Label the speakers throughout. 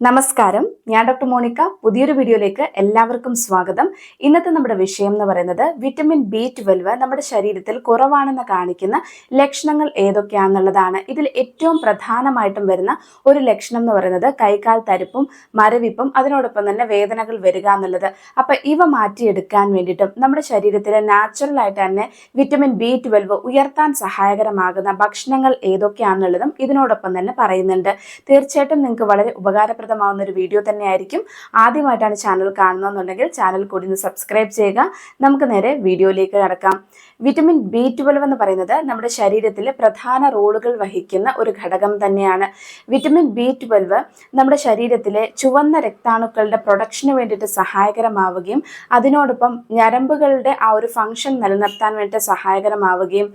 Speaker 1: നമസ്കാരം. ഞാൻ doctor Monica. പുതിയൊരു വീഡിയോയിലേക്ക് എല്ലാവർക്കും സ്വാഗതം. ഇന്നത്തെ നമ്മുടെ വിഷയം എന്ന് പറയുന്നത് വിറ്റമിൻ ബി ട്വൽവ് നമ്മുടെ ശരീരത്തിൽ കുറവാണെന്ന് കാണിക്കുന്ന ലക്ഷണങ്ങൾ ഏതൊക്കെയാണെന്നുള്ളതാണ്. ഇതിൽ ഏറ്റവും പ്രധാനമായിട്ടും വരുന്ന ഒരു ലക്ഷണം എന്ന് പറയുന്നത് കൈകാൽ തരിപ്പും മരവിപ്പും അതിനോടൊപ്പം തന്നെ വേദനകൾ വരിക എന്നുള്ളത്. അപ്പൊ ഇവ മാറ്റിയെടുക്കാൻ വേണ്ടിയിട്ടും നമ്മുടെ ശരീരത്തിലെ നാച്ചുറൽ ആയിട്ട് തന്നെ വിറ്റമിൻ ബി ട്വൽവ് ഉയർത്താൻ സഹായകരമാകുന്ന ഭക്ഷണങ്ങൾ ഏതൊക്കെയാണെന്നുള്ളതും ഇതിനോടൊപ്പം തന്നെ പറയുന്നുണ്ട്. തീർച്ചയായിട്ടും നിങ്ങൾക്ക് വളരെ ഉപകാരപ്രദമാകുന്ന ഒരു വീഡിയോ തന്നെയായിരിക്കും ആദ്യമായിട്ടാണ് ചാനൽ കാണുന്നതെന്നുണ്ടെങ്കിൽ ചാനൽ കൂടി ഒന്ന് സബ്സ്ക്രൈബ് ചെയ്യുക. നമുക്ക് നേരെ വീഡിയോയിലേക്ക് കടക്കാം. വിറ്റമിൻ ബി ട്വൽവ് എന്ന് പറയുന്നത് നമ്മുടെ ശരീരത്തിലെ പ്രധാന റോളുകൾ വഹിക്കുന്ന ഒരു ഘടകം തന്നെയാണ്. വിറ്റമിൻ ബി ട്വൽവ് നമ്മുടെ ശരീരത്തിലെ ചുവന്ന രക്താണുക്കളുടെ പ്രൊഡക്ഷന് വേണ്ടിയിട്ട് സഹായകരമാവുകയും അതിനോടൊപ്പം ഞരമ്പുകളുടെ ആ ഒരു ഫംഗ്ഷൻ നിലനിർത്താൻ വേണ്ടിയിട്ട് സഹായകരമാവുകയും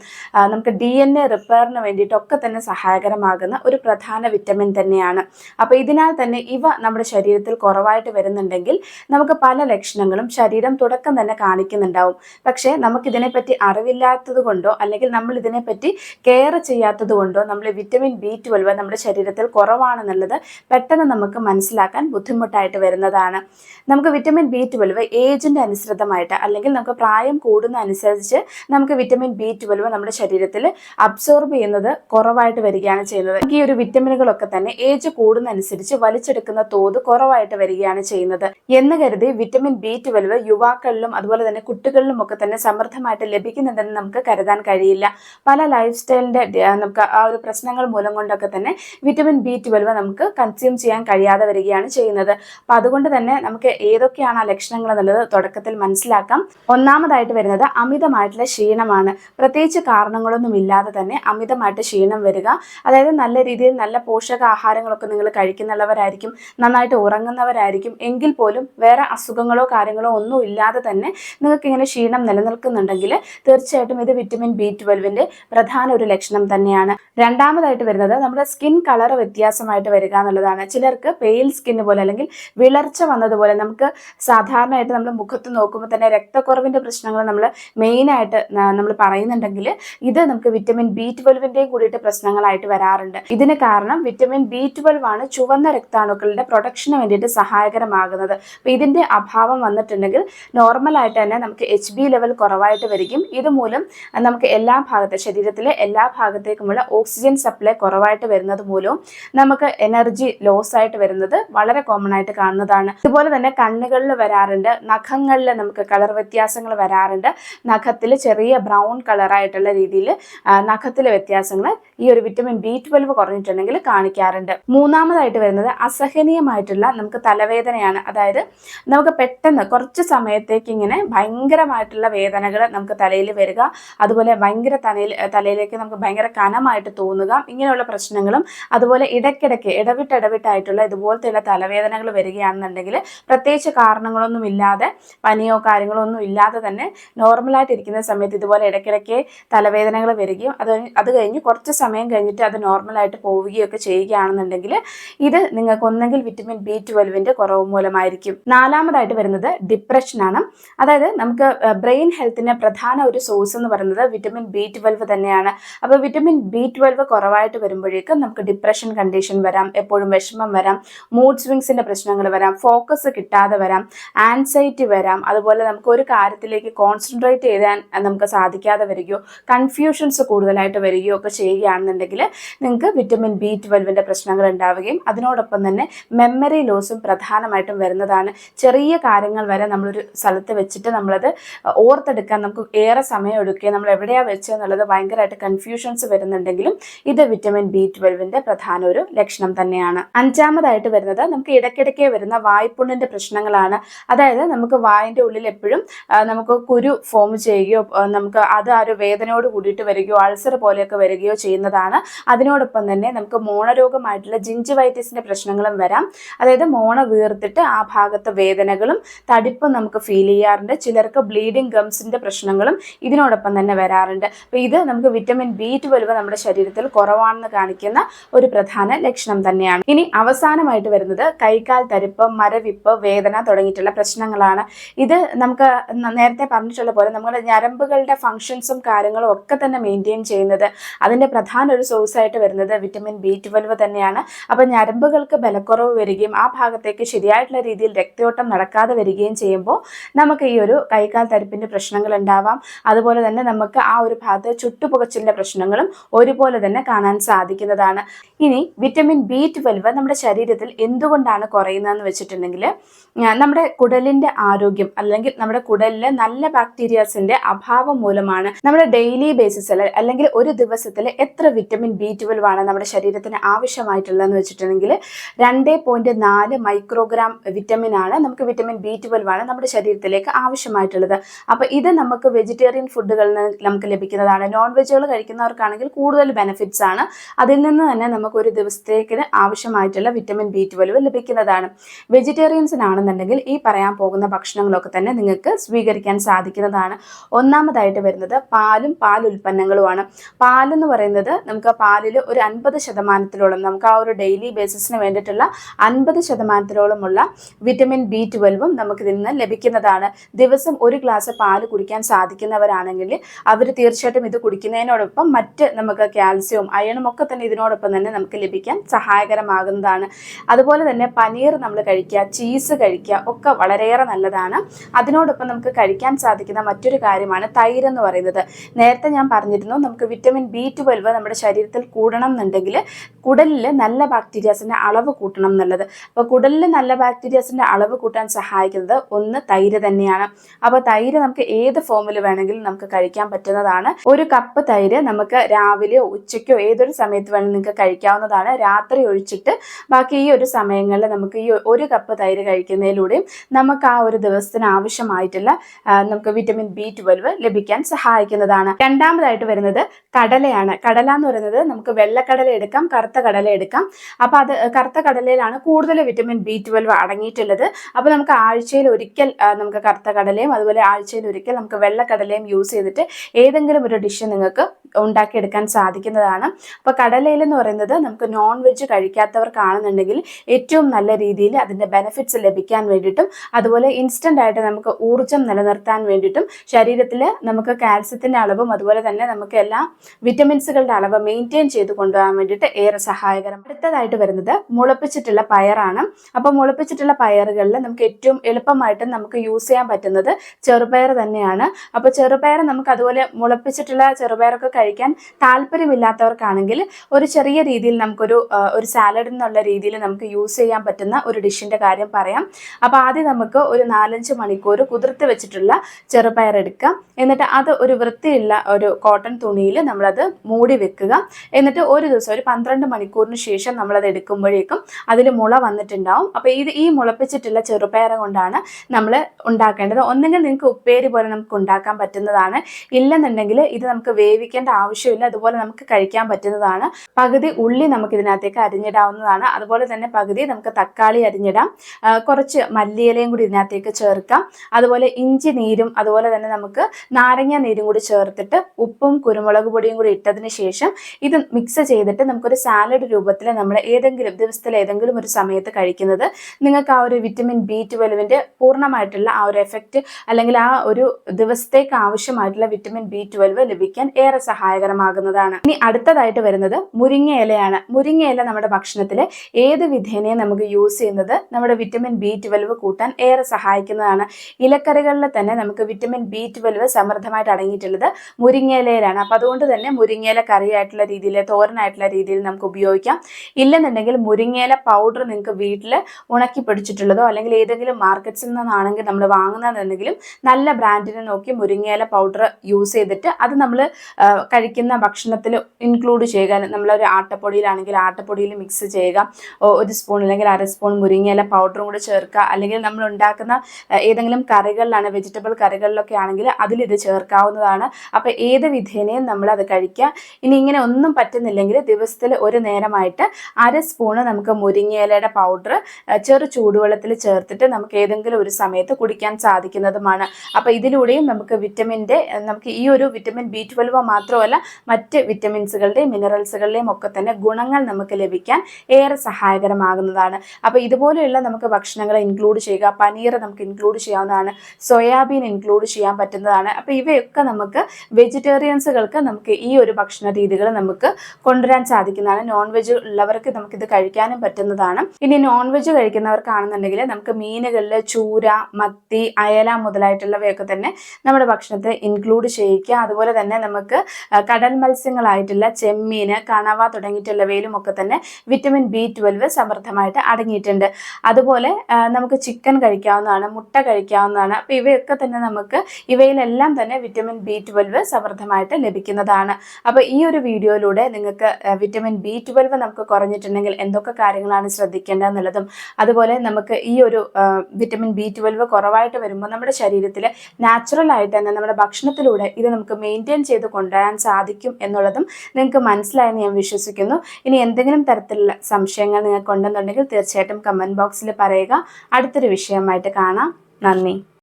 Speaker 1: നമുക്ക് ഡി എൻ എ റിപ്പയറിന് വേണ്ടിയിട്ടൊക്കെ തന്നെ സഹായകരമാകുന്ന ഒരു പ്രധാന വിറ്റമിൻ തന്നെയാണ്. അപ്പോൾ ഇതിനാൽ തന്നെ ഇവ നമ്മുടെ ശരീരത്തിൽ കുറവായിട്ട് വരുന്നുണ്ടെങ്കിൽ നമുക്ക് പല ലക്ഷണങ്ങളും ശരീരം തുടക്കം തന്നെ കാണിക്കുന്നുണ്ടാവും. പക്ഷേ നമുക്കിതിനെപ്പറ്റി അറിവില്ലാത്തത് കൊണ്ടോ അല്ലെങ്കിൽ നമ്മൾ ഇതിനെപ്പറ്റി കെയർ ചെയ്യാത്തത് കൊണ്ടോ നമ്മൾ വിറ്റമിൻ ബി ട്വൽവ് നമ്മുടെ ശരീരത്തിൽ കുറവാണെന്നുള്ളത് പെട്ടെന്ന് നമുക്ക് മനസ്സിലാക്കാൻ ബുദ്ധിമുട്ടായിട്ട് വരുന്നതാണ്. നമുക്ക് വിറ്റമിൻ ബി ട്വൽവ് ഏജിന്റെ അനുസൃതമായിട്ട് അല്ലെങ്കിൽ നമുക്ക് പ്രായം കൂടുന്ന അനുസരിച്ച് നമുക്ക് വിറ്റമിൻ ബി ട്വൽവ് നമ്മുടെ ശരീരത്തിൽ അബ്സോർബ് ചെയ്യുന്നത് കുറവായിട്ട് വരികയാണ് ചെയ്യുന്നത്. ഈ ഒരു വിറ്റമിനുകളൊക്കെ തന്നെ ഏജ് കൂടുന്നതനുസരിച്ച് വലിച്ചെടുക്കുന്ന തോത് കുറവായിട്ട് വരികയാണ് ചെയ്യുന്നത്. എന്ന് കരുതി വിറ്റമിൻ ബി ട്വൽവ് യുവാക്കളിലും അതുപോലെ തന്നെ കുട്ടികളിലും ഒക്കെ തന്നെ സമൃദ്ധമായിട്ട് ലഭിക്കുന്നുണ്ടെന്ന് നമുക്ക് കരുതാൻ കഴിയില്ല. പല ലൈഫ് സ്റ്റൈലിന്റെ നമുക്ക് ആ ഒരു പ്രശ്നങ്ങൾ മൂലം കൊണ്ടൊക്കെ തന്നെ വിറ്റമിൻ ബി ട്വൽവ് നമുക്ക് കൺസ്യൂം ചെയ്യാൻ കഴിയാതെ വരികയാണ് ചെയ്യുന്നത്. അപ്പൊ അതുകൊണ്ട് തന്നെ നമുക്ക് ഏതൊക്കെയാണ് ആ ലക്ഷണങ്ങൾ എന്നുള്ളത് തുടക്കത്തിൽ മനസ്സിലാക്കാം. ഒന്നാമതായിട്ട് വരുന്നത് അമിതമായിട്ടുള്ള ക്ഷീണമാണ്. പ്രത്യേകിച്ച് കാരണങ്ങളൊന്നും ഇല്ലാതെ തന്നെ അമിതമായിട്ട് ക്ഷീണം വരിക. അതായത് നല്ല രീതിയിൽ നല്ല പോഷകാഹാരങ്ങളൊക്കെ നിങ്ങൾ കഴിക്കുന്നുള്ളവരായിരിക്കും നന്നായിട്ട് ഉറങ്ങുന്നവരായിരിക്കും. എങ്കിൽ പോലും വേറെ അസുഖങ്ങളോ കാര്യങ്ങളോ ഒന്നും ഇല്ലാതെ തന്നെ നിങ്ങൾക്ക് ഇങ്ങനെ ക്ഷീണം നിലനിൽക്കുന്നുണ്ടെങ്കിൽ തീർച്ചയായിട്ടും ഇത് വിറ്റമിൻ ബി ട്വൽവിന്റെ പ്രധാന ഒരു ലക്ഷണം തന്നെയാണ്. രണ്ടാമതായിട്ട് വരുന്നത് നമ്മുടെ സ്കിൻ കളർ വ്യത്യാസമായിട്ട് വരിക എന്നുള്ളതാണ്. ചിലർക്ക് പെയിൽ സ്കിന്ന് പോലെ അല്ലെങ്കിൽ വിളർച്ച വന്നതുപോലെ നമുക്ക് സാധാരണയായിട്ട് നമ്മൾ മുഖത്ത് നോക്കുമ്പോൾ തന്നെ രക്തക്കുറവിന്റെ പ്രശ്നങ്ങൾ നമ്മൾ മെയിനായിട്ട് നമ്മൾ പറയുന്നുണ്ടെങ്കിൽ ഇത് നമുക്ക് വിറ്റമിൻ ബി ട്വൽവിന്റെയും കൂടിയിട്ട് പ്രശ്നങ്ങളായിട്ട് വരാറുണ്ട്. ഇതിന് കാരണം വിറ്റമിൻ ബി ട്വൽവ് ആണ് ചുവന്ന രക്താണുക്കളുടെ പ്രൊഡക്ഷന് വേണ്ടിയിട്ട് സഹായകരമാകുന്നത്. അപ്പോൾ ഇതിന്റെ അഭാവം വന്നിട്ടുണ്ടെങ്കിൽ നോർമൽ ആയിട്ട് തന്നെ നമുക്ക് എച്ച് ബി ലെവൽ കുറവായിട്ട് വരികയും ഇതുമൂലം നമുക്ക് എല്ലാ ഭാഗത്തെ ശരീരത്തിലെ എല്ലാ ഭാഗത്തേക്കുമുള്ള ഓക്സിജൻ സപ്ലൈ കുറവായിട്ട് വരുന്നത് മൂലവും നമുക്ക് എനർജി ലോസ് ആയിട്ട് വരുന്നത് വളരെ കോമൺ ആയിട്ട് കാണുന്നതാണ്. ഇതുപോലെ തന്നെ കണ്ണുകളിൽ വരാറുണ്ട് നഖങ്ങളിൽ നമുക്ക് കളർ വ്യത്യാസങ്ങൾ വരാറുണ്ട്. നഖത്തിൽ ചെറിയ ബ്രൗൺ കളറായിട്ടുള്ള രീതിയിൽ നഖത്തിലെ വ്യത്യാസങ്ങൾ ഈ ഒരു വിറ്റമിൻ ബി ട്വൽവ് കുറഞ്ഞിട്ടുണ്ടെങ്കിൽ കാണിക്കാറുണ്ട്. മൂന്നാമതായിട്ട് വരുന്നത് അസഹനീയമായിട്ടുള്ള നമുക്ക് തലവേദനയാണ്. അതായത് നമുക്ക് പെട്ടെന്ന് കുറച്ച് സമയത്തേക്ക് ഇങ്ങനെ ഭയങ്കരമായിട്ടുള്ള വേദനകൾ നമുക്ക് തലയിൽ വരിക അതുപോലെ ഭയങ്കര തലയിൽ തലയിലേക്ക് നമുക്ക് ഭയങ്കര കനമായിട്ട് തോന്നുക ഇങ്ങനെയുള്ള പ്രശ്നങ്ങളും അതുപോലെ ഇടയ്ക്കിടയ്ക്ക് ഇടവിട്ട് ഇടവിട്ടായിട്ടുള്ള ഇതുപോലത്തെയുള്ള തലവേദനകൾ വരികയാണെന്നുണ്ടെങ്കിൽ പ്രത്യേകിച്ച് കാരണങ്ങളൊന്നും ഇല്ലാതെ പനിയോ കാര്യങ്ങളോ ഒന്നും ഇല്ലാതെ തന്നെ നോർമലായിട്ട് ഇരിക്കുന്ന സമയത്ത് ഇതുപോലെ ഇടയ്ക്കിടയ്ക്ക് തലവേദനകൾ വരികയും അത് അത് കഴിഞ്ഞ് കുറച്ച് സമയം കഴിഞ്ഞിട്ട് അത് നോർമലായിട്ട് പോവുകയൊക്കെ ചെയ്യുകയാണെന്നുണ്ടെങ്കിൽ ഇത് നിങ്ങൾക്ക് ഒന്നെങ്കിൽ വിറ്റമിൻ ബി ട്വൽവിന്റെ കുറവ് മൂലമായിരിക്കും. നാലാമതായിട്ട് വരുന്നത് ഡിപ്രഷൻ ആണ്. അതായത് നമുക്ക് ബ്രെയിൻ ഹെൽത്തിന് പ്രധാന ഒരു സോഴ്സ് എന്ന് പറയുന്നത് വിറ്റമിൻ ബി ട്വൽവ് തന്നെയാണ്. അപ്പോൾ വിറ്റമിൻ ബി ട്വൽവ് കുറവായിട്ട് വരുമ്പോഴേക്കും നമുക്ക് ഡിപ്രഷൻ കണ്ടീഷൻ വരാം എപ്പോഴും വിഷമം വരാം മൂഡ് സ്വിങ്സിന്റെ പ്രശ്നങ്ങൾ വരാം ഫോക്കസ് കിട്ടാതെ വരാം ആൻസൈറ്റി വരാം അതുപോലെ നമുക്ക് ഒരു കാര്യത്തിലേക്ക് കോൺസെൻട്രേറ്റ് ചെയ്യാൻ നമുക്ക് സാധിക്കാതെ വരികയോ കൺഫ്യൂഷൻസ് കൂടുതലായിട്ട് വരികയോ ഒക്കെ ചെയ്യുകയാണെന്നുണ്ടെങ്കിൽ നിങ്ങൾക്ക് വിറ്റമിൻ ബി ട്വൽവിന്റെ പ്രശ്നങ്ങൾ ഉണ്ടാവുകയും അതിനോടൊപ്പം തന്നെ മെമ്മറി ലോസും പ്രധാനമായിട്ടും വരുന്നതാണ്. ചെറിയ കാര്യങ്ങൾ വരെ നമ്മളൊരു സ്ഥലത്ത് വെച്ചിട്ട് നമ്മളത് ഓർത്തെടുക്കാൻ നമുക്ക് ഏറെ സമയം എടുക്കുകയും നമ്മൾ എവിടെയാണ് വെച്ചതെന്നുള്ളത് ഭയങ്കരമായിട്ട് കൺഫ്യൂഷൻസ് വരുന്നുണ്ടെങ്കിലും ഇത് വിറ്റമിൻ ബി ട്വൽവിന്റെ പ്രധാന ഒരു ലക്ഷണം തന്നെയാണ്. അഞ്ചാമതായിട്ട് വരുന്നത് നമുക്ക് ഇടയ്ക്കിടയ്ക്ക് വരുന്ന വായ്പുണ്ണിന്റെ പ്രശ്നങ്ങളാണ്. അതായത് നമുക്ക് വായിന്റെ ഉള്ളിൽ എപ്പോഴും നമുക്ക് കുരു ഫോം ചെയ്യുകയോ നമുക്ക് അത് ആ ഒരു വേദനയോട് കൂടിയിട്ട് വരികയോ അൾസർ പോലെയൊക്കെ വരികയോ ചെയ്യുന്നതാണ്. അതിനോടൊപ്പം തന്നെ നമുക്ക് മോണരോഗമായിട്ടുള്ള ജിഞ്ചിവൈറ്റിസിന്റെ പ്രശ്നങ്ങളും വരാം. അതായത് മോണ വീർത്തിട്ട് ആ ഭാഗത്ത് വേദനകളും തടിപ്പും നമുക്ക് ഫീൽ ചെയ്യാറുണ്ട്. ചിലർക്ക് ബ്ലീഡിങ് ഗംസിന്റെ പ്രശ്നങ്ങളും ഇതിനോടൊപ്പം തന്നെ വരാറുണ്ട്. അപ്പോൾ ഇത് നമുക്ക് വിറ്റമിൻ ബി ട്വൽവ് നമ്മുടെ ശരീരത്തിൽ കുറവാണെന്ന് കാണിക്കുന്ന ഒരു പ്രധാന ലക്ഷണം തന്നെയാണ്. ഇനി അവസാനമായിട്ട് വരുന്നത് കൈകാൽ തരിപ്പ് മരവിപ്പ് വേദന തുടങ്ങിയിട്ടുള്ള പ്രശ്നങ്ങളാണ്. ഇത് നമുക്ക് നേരത്തെ പറഞ്ഞിട്ടുള്ള പോലെ നമ്മുടെ ഞരമ്പുകളുടെ ഫങ്ഷൻസും കാര്യങ്ങളും ഒക്കെ തന്നെ മെയിന്റെയിൻ ചെയ്യുന്നത് അതിന്റെ പ്രധാന ഒരു സോഴ്സ് ആയിട്ട് വരുന്നത് വിറ്റമിൻ ബി ട്വൽവ് തന്നെയാണ്. അപ്പോൾ ഞരമ്പുകൾക്ക് ബലക്കുറവ് വരികയും ആ ഭാഗത്തേക്ക് ശരിയായിട്ടുള്ള രീതിയിൽ രക്തയോട്ടം നടക്കാതെ വരികയും ചെയ്യുമ്പോൾ നമുക്ക് ഈ ഒരു കൈകാൽ തരിപ്പിന്റെ പ്രശ്നങ്ങൾ ഉണ്ടാവാം. അതുപോലെ തന്നെ നമുക്ക് ആ ഒരു ഭാഗത്ത് ചുട്ടുപുകച്ചിലിന്റെ പ്രശ്നങ്ങളും ഒരുപോലെ തന്നെ കാണാൻ സാധിക്കുന്നതാണ്. ഇനി വിറ്റമിൻ ബി ട്വൽവ് നമ്മുടെ ശരീരത്തിൽ എന്തുകൊണ്ടാണ് കുറയുന്നതെന്ന് വെച്ചിട്ടുണ്ടെങ്കിൽ നമ്മുടെ കുടലിന്റെ ആരോഗ്യം അല്ലെങ്കിൽ നമ്മുടെ കുടലിലെ നല്ല ബാക്ടീരിയാസിന്റെ അഭാവം മൂലമാണ് നമ്മുടെ ഡെയിലി ബേസിസിൽ അല്ലെങ്കിൽ ഒരു ദിവസത്തിൽ എത്ര വിറ്റമിൻ ബി ട്വൽവ് ആണ് നമ്മുടെ ശരീരത്തിന് ആവശ്യമായിട്ടുള്ളതെന്ന് വെച്ചിട്ടുണ്ടെങ്കിൽ രണ്ട് പോയിന്റ് നാല് മൈക്രോഗ്രാം വിറ്റമിൻ ആണ് നമുക്ക് വിറ്റമിൻ ബി ട്വൽവ് ആണ് നമ്മുടെ ശരീരത്തിലേക്ക് ആവശ്യമായിട്ടുള്ളത്. അപ്പോൾ ഇത് നമുക്ക് വെജിറ്റേറിയൻ ഫുഡുകളിൽ നിന്ന് നമുക്ക് ലഭിക്കുന്നതാണ്. നോൺ വെജുകൾ കഴിക്കുന്നവർക്കാണെങ്കിൽ കൂടുതൽ ബെനിഫിറ്റ്സ് ആണ്. അതിൽ നിന്ന് തന്നെ നമുക്ക് ഒരു ദിവസത്തേക്ക് ആവശ്യമായിട്ടുള്ള വിറ്റമിൻ ബി ട്വൽവ് ലഭിക്കുന്നതാണ്. വെജിറ്റേറിയൻസിനാണെന്നുണ്ടെങ്കിൽ ഈ പറയാൻ പോകുന്ന ഭക്ഷണങ്ങളൊക്കെ തന്നെ നിങ്ങൾക്ക് സ്വീകരിക്കാൻ സാധിക്കുന്നതാണ്. ഒന്നാമതായിട്ട് വരുന്നത് പാലും പാൽ ഉൽപ്പന്നങ്ങളുമാണ് പാലെന്ന് പറയുന്നത് നമുക്ക് പാലിൽ ഒരു അൻപത് ശതമാനത്തിലോളം നമുക്ക് ആ ഒരു ഡെയിലി ബേസിസിന് വേണ്ടിയിട്ടുള്ള അൻപത് ശതമാനത്തിലോളമുള്ള വിറ്റമിൻ ബി ട്വൽവും നമുക്ക് ഇതിൽ നിന്ന് ലഭിക്കുന്നതാണ്. ദിവസം ഒരു ഗ്ലാസ് പാൽ കുടിക്കാൻ സാധിക്കുന്നവരാണെങ്കിൽ അവർ തീർച്ചയായിട്ടും ഇത് കുടിക്കുന്നതിനോടൊപ്പം മറ്റ് നമുക്ക് കാൽസ്യവും അയണും ഒക്കെ തന്നെ ഇതിനോടൊപ്പം തന്നെ നമുക്ക് ലഭിക്കാൻ സഹായകരമാകുന്നതാണ്. അതുപോലെ തന്നെ പനീർ നമ്മൾ കഴിക്കുക ചീസ് കഴിക്കുക ഒക്കെ വളരെയേറെ നല്ലതാണ്. അതിനോടൊപ്പം നമുക്ക് കഴിക്കാൻ സാധിക്കുന്ന മറ്റൊരു കാര്യമാണ് തൈര് എന്ന് പറയുന്നത്. നേരത്തെ ഞാൻ പറഞ്ഞിരുന്നു നമുക്ക് വിറ്റമിൻ ബി ട്വൽവ് നമ്മുടെ ശരീരത്തിൽ കൂടണം എന്നുണ്ടെങ്കിൽ കുടലിൽ നല്ല ബാക്ടീരിയാസിന്റെ അളവ് കൂട്ടണം എന്നുള്ളത്. അപ്പോൾ കുടലിൽ നല്ല ബാക്ടീരിയാസിന്റെ അളവ് കൂട്ടാൻ സഹായിക്കുന്നത് ഒന്ന് തൈര് തന്നെയാണ്. അപ്പോൾ തൈര് നമുക്ക് ഏത് ഫോമിൽ വേണമെങ്കിലും നമുക്ക് കഴിക്കാൻ പറ്റുന്നതാണ്. ഒരു കപ്പ് തൈര് നമുക്ക് രാവിലെയോ ഉച്ചയ്ക്കോ ഏതൊരു സമയത്ത് വേണമെങ്കിൽ നിങ്ങൾക്ക് കഴിക്കാവുന്നതാണ്. രാത്രി ഒഴിച്ചിട്ട് ബാക്കി ഈ ഒരു സമയങ്ങളിൽ നമുക്ക് ഈ ഒരു കപ്പ് തൈര് കഴിക്കുന്നതിലൂടെയും നമുക്ക് ആ ഒരു ദിവസത്തിന് ആവശ്യമായിട്ടുള്ള നമുക്ക് വിറ്റമിൻ ബി ട്വൽവ് ലഭിക്കാൻ സഹായിക്കുന്നതാണ്. രണ്ടാമതായിട്ട് വരുന്നത് കടലയാണ്. കടല എന്ന് പറയുന്നത് നമുക്ക് വെള്ളക്കടല എടുക്കാം കടല എടുക്കാം. അപ്പോൾ അത് കറുത്ത കടലയിലാണ് കൂടുതൽ വിറ്റമിൻ ബി ട്വൽവ് അടങ്ങിയിട്ടുള്ളത്. അപ്പോൾ നമുക്ക് ആഴ്ചയിൽ ഒരിക്കൽ നമുക്ക് കറുത്ത കടലയും അതുപോലെ ആഴ്ചയിൽ ഒരിക്കൽ നമുക്ക് വെള്ളക്കടലയും യൂസ് ചെയ്തിട്ട് ഏതെങ്കിലും ഒരു ഡിഷ് നിങ്ങൾക്ക് ഉണ്ടാക്കിയെടുക്കാൻ സാധിക്കുന്നതാണ്. അപ്പോൾ കടലയിൽ എന്ന് പറയുന്നത് നമുക്ക് നോൺ വെജ് കഴിക്കാത്തവർക്കാണെന്നുണ്ടെങ്കിൽ ഏറ്റവും നല്ല രീതിയിൽ അതിന്റെ ബെനിഫിറ്റ്സ് ലഭിക്കാൻ വേണ്ടിയിട്ടും അതുപോലെ ഇൻസ്റ്റന്റ് ആയിട്ട് നമുക്ക് ഊർജം നിലനിർത്താൻ വേണ്ടിയിട്ടും ശരീരത്തിൽ നമുക്ക് കാൽസ്യത്തിന്റെ അളവും അതുപോലെ തന്നെ നമുക്ക് എല്ലാ വിറ്റമിൻസുകളുടെ അളവ് മെയിന്റെയിൻ ചെയ്ത് കൊണ്ടുപോകാൻ വേണ്ടിയിട്ട് ഏറെ സഹായകരം. അടുത്തതായിട്ട് വരുന്നത് മുളപ്പിച്ചിട്ടുള്ള പയറാണ്. അപ്പോൾ മുളപ്പിച്ചിട്ടുള്ള പയറുകളിൽ നമുക്ക് ഏറ്റവും എളുപ്പമായിട്ട് നമുക്ക് യൂസ് ചെയ്യാൻ പറ്റുന്നത് ചെറുപയർ തന്നെയാണ്. അപ്പോൾ ചെറുപയർ നമുക്ക് അതുപോലെ മുളപ്പിച്ചിട്ടുള്ള ചെറുപയറൊക്കെ കഴിക്കാൻ താല്പര്യമില്ലാത്തവർക്കാണെങ്കിൽ ഒരു ചെറിയ രീതിയിൽ നമുക്കൊരു ഒരു സാലഡ് എന്നുള്ള രീതിയിൽ നമുക്ക് യൂസ് ചെയ്യാൻ പറ്റുന്ന ഒരു ഡിഷിന്റെ കാര്യം പറയാം. അപ്പോൾ ആദ്യം നമുക്ക് ഒരു നാലഞ്ച് മണിക്കൂർ കുതിർത്ത് വെച്ചിട്ടുള്ള ചെറുപയർ എടുക്കാം. എന്നിട്ട് അത് ഒരു വൃത്തിയുള്ള ഒരു കോട്ടൺ തുണിയിൽ നമ്മളത് മൂടി വെക്കുക. എന്നിട്ട് ഒരു ദിവസം ഒരു പന്ത്രണ്ട് മണിക്കൂറിന് ശേഷം നമ്മളത് എടുക്കുമ്പോഴേക്കും അതിൽ മുള വന്നിട്ടുണ്ടാവും. അപ്പോൾ ഇത് ഈ മുളപ്പിച്ചിട്ടുള്ള ചെറുപയർ കൊണ്ടാണ് നമ്മൾ ഉണ്ടാക്കേണ്ടത്. ഒന്നെങ്കിൽ നിങ്ങൾക്ക് ഉപ്പേരി പോലെ നമുക്ക് ഉണ്ടാക്കാൻ പറ്റുന്നതാണ്. ഇല്ലെന്നുണ്ടെങ്കിൽ ഇത് നമുക്ക് വേവിക്കേണ്ട ആവശ്യമില്ല. അതുപോലെ നമുക്ക് കഴിക്കാൻ പറ്റുന്നതാണ്. പകുതി ഉള്ളി നമുക്ക് ഇതിനകത്തേക്ക് അരിഞ്ഞിടാവുന്നതാണ്. അതുപോലെ തന്നെ പകുതി നമുക്ക് തക്കാളി അരിഞ്ഞിടാം. കുറച്ച് മല്ലിയിലയും കൂടി ഇതിനകത്തേക്ക് ചേർക്കാം. അതുപോലെ ഇഞ്ചി നീരും അതുപോലെ തന്നെ നമുക്ക് നാരങ്ങ നീരും കൂടി ചേർത്തിട്ട് ഉപ്പും കുരുമുളക് പൊടിയും കൂടി ഇട്ടതിന് ശേഷം ഇത് മിക്സ് ചെയ്തിട്ട് നമുക്കൊരു സാലഡ് രൂപത്തിൽ നമ്മൾ ഏതെങ്കിലും ദിവസത്തിൽ ഏതെങ്കിലും ഒരു സമയത്ത് കഴിക്കുന്നത് നിങ്ങൾക്ക് ആ ഒരു വിറ്റമിൻ ബി ട്വൽവിന്റെ പൂർണമായിട്ടുള്ള ആ ഒരു എഫക്റ്റ് അല്ലെങ്കിൽ ആ ഒരു ദിവസത്തേക്ക് ആവശ്യമായിട്ടുള്ള വിറ്റമിൻ ബി ട്വൽവ് ലഭിക്കാൻ ഏറെ സഹായകരമാകുന്നതാണ്. ഇനി അടുത്തതായിട്ട് വരുന്നത് മുരിങ്ങയിലയാണ് മുരിങ്ങയില നമ്മുടെ ഭക്ഷണത്തിൽ ഏത് വിധേനയും നമുക്ക് യൂസ് ചെയ്യുന്നത് നമ്മുടെ വിറ്റമിൻ ബി ട്വൽവ് കൂട്ടാൻ ഏറെ സഹായിക്കുന്നതാണ്. ഇലക്കറികളിൽ തന്നെ നമുക്ക് വിറ്റമിൻ ബി ട്വൽവ് സമൃദ്ധമായിട്ട് അടങ്ങിയിട്ടുള്ളത് മുരിങ്ങയിലയിലാണ് അപ്പം അതുകൊണ്ട് തന്നെ മുരിങ്ങയില കറിയായിട്ടുള്ള രീതിയിൽ തോരനായിട്ടുള്ള രീതിയിൽ നമുക്ക് ഉപയോഗിക്കാം. ഇല്ലെന്നുണ്ടെങ്കിൽ മുരിങ്ങയില പൗഡർ നിങ്ങൾക്ക് വീട്ടിൽ ഉണക്കി പിടിച്ചിട്ടുള്ളതോ അല്ലെങ്കിൽ ഏതെങ്കിലും മാർക്കറ്റ്സിൽ നിന്നാണെങ്കിൽ നമ്മൾ വാങ്ങുന്നതെന്നെങ്കിലും നല്ല ബ്രാൻഡിനെ നോക്കി മുരിങ്ങയില പൗഡർ യൂസ് ചെയ്തിട്ട് അത് നമ്മൾ കഴിക്കുന്ന ഭക്ഷണത്തിൽ ഇൻക്ലൂഡ് ചെയ്യുക. നമ്മളൊരു ആട്ടപ്പൊടിയിലാണെങ്കിൽ ആട്ടപ്പൊടിയിൽ മിക്സ് ചെയ്യുക. ഒരു സ്പൂൺ അല്ലെങ്കിൽ അര സ്പൂൺ മുരിങ്ങയില പൗഡറും കൂടെ ചേർക്കുക. അല്ലെങ്കിൽ നമ്മൾ ഉണ്ടാക്കുന്ന ഏതെങ്കിലും കറികളിലാണ് വെജിറ്റബിൾ കറികളിലൊക്കെ ആണെങ്കിൽ അതിലിത് ചേർക്കാവുന്നതാണ്. അപ്പോൾ ഏത് വിധേനയും നമ്മൾ അത് കഴിക്കുക. ഇനി ഇങ്ങനെ ഒന്നും പറ്റുന്നില്ലെങ്കിൽ ദിവസത്തിൽ ഒരു നേരമായിട്ട് അര സ്പൂണ് നമുക്ക് മുരിങ്ങയിലയുടെ പൗഡർ ചെറു ചൂടുവെള്ളത്തിൽ ചേർത്തിട്ട് നമുക്ക് ഏതെങ്കിലും ഒരു സമയത്ത് കുടിക്കാൻ സാധിക്കുന്നതുമാണ്. അപ്പോൾ ഇതിലൂടെയും നമുക്ക് വിറ്റമിന്റെ നമുക്ക് ഈ ഒരു വിറ്റമിൻ ബി ട്വൽവ് മാത്രമല്ല മറ്റ് വിറ്റമിൻസുകളുടെയും മിനറൽസുകളുടെയും ഒക്കെ തന്നെ ഗുണങ്ങൾ നമുക്ക് ലഭിക്കാൻ ഏറെ സഹായകരമാകുന്നതാണ്. അപ്പോൾ ഇതുപോലെയുള്ള നമുക്ക് ഭക്ഷണങ്ങൾ ഇൻക്ലൂഡ് ചെയ്യുക പനീർ നമുക്ക് ഇൻക്ലൂഡ് ചെയ്യാവുന്നതാണ് സോയാബീൻ ഇൻക്ലൂഡ് ചെയ്യാൻ പറ്റുന്നതാണ്. അപ്പോൾ ഇവയൊക്കെ നമുക്ക് വെജിറ്റേറിയൻസുകൾക്ക് നമുക്ക് ഈ ഒരു ഭക്ഷണ രീതികൾ നമുക്ക് കൊണ്ടുവരാൻ സാധിക്കുന്നതാണ്. നോൺ വെജ് ഉള്ളവർക്ക് നമുക്കിത് കഴിക്കാനും പറ്റുന്നതാണ്. ഇനി നോൺ വെജ് കഴിക്കുന്നവർക്കാണെന്നുണ്ടെങ്കിൽ നമുക്ക് മീനുകളിൽ ചൂര മത്തി അയല മുതലായിട്ടുള്ളവയൊക്കെ തന്നെ നമ്മുടെ ഭക്ഷണത്തിൽ ഇൻക്ലൂഡ് ചെയ്യിക്കുക. അതുപോലെ തന്നെ നമുക്ക് കടൽ മത്സ്യങ്ങളായിട്ടുള്ള ചെമ്മീന് കണവ തുടങ്ങിയിട്ടുള്ളവയിലും ഒക്കെ തന്നെ വിറ്റമിൻ ബി ട്വൽവ് സമൃദ്ധമായിട്ട് അടങ്ങിയിട്ടുണ്ട്. അതുപോലെ നമുക്ക് ചിക്കൻ കഴിക്കാവുന്നതാണ് മുട്ട കഴിക്കാവുന്നതാണ്. അപ്പോൾ ഇവയൊക്കെ തന്നെ നമുക്ക് ഇവയിലെല്ലാം തന്നെ വിറ്റമിൻ ബി ട്വൽവ് സമൃദ്ധമായിട്ട് ലഭിക്കുന്നതാണ്. അപ്പോൾ ഈ ഒരു വീഡിയോയിലൂടെ നിങ്ങൾക്ക് വിറ്റമിൻ ബി ട്വൽവ് നമുക്ക് കുറഞ്ഞിട്ടുണ്ടെങ്കിൽ എന്തൊക്കെ കാര്യങ്ങളാണ് ശ്രദ്ധിക്കേണ്ടതെന്നുള്ളതും അതുപോലെ നമുക്ക് ഈ ഒരു വിറ്റമിൻ ബി ട്വൽവ് കുറവായിട്ട് വരുമ്പോൾ നമ്മുടെ ശരീരത്തിൽ നാച്ചുറൽ ആയിട്ട് തന്നെ നമ്മുടെ ഭക്ഷണത്തിലൂടെ ഇത് നമുക്ക് മെയിന്റെയിൻ ചെയ്ത് കൊണ്ടുവരാൻ സാധിക്കും എന്നുള്ളതും നിങ്ങൾക്ക് മനസ്സിലായെന്ന് ഞാൻ വിശ്വസിക്കുന്നു. ഇനി എന്തെങ്കിലും തരത്തിലുള്ള സംശയങ്ങൾ നിങ്ങൾക്ക് ഉണ്ടെന്നുണ്ടെങ്കിൽ തീർച്ചയായിട്ടും കമന്റ് ബോക്സിൽ പറയുക. അടുത്തൊരു വിഷയമായിട്ട് കാണാം. നന്ദി.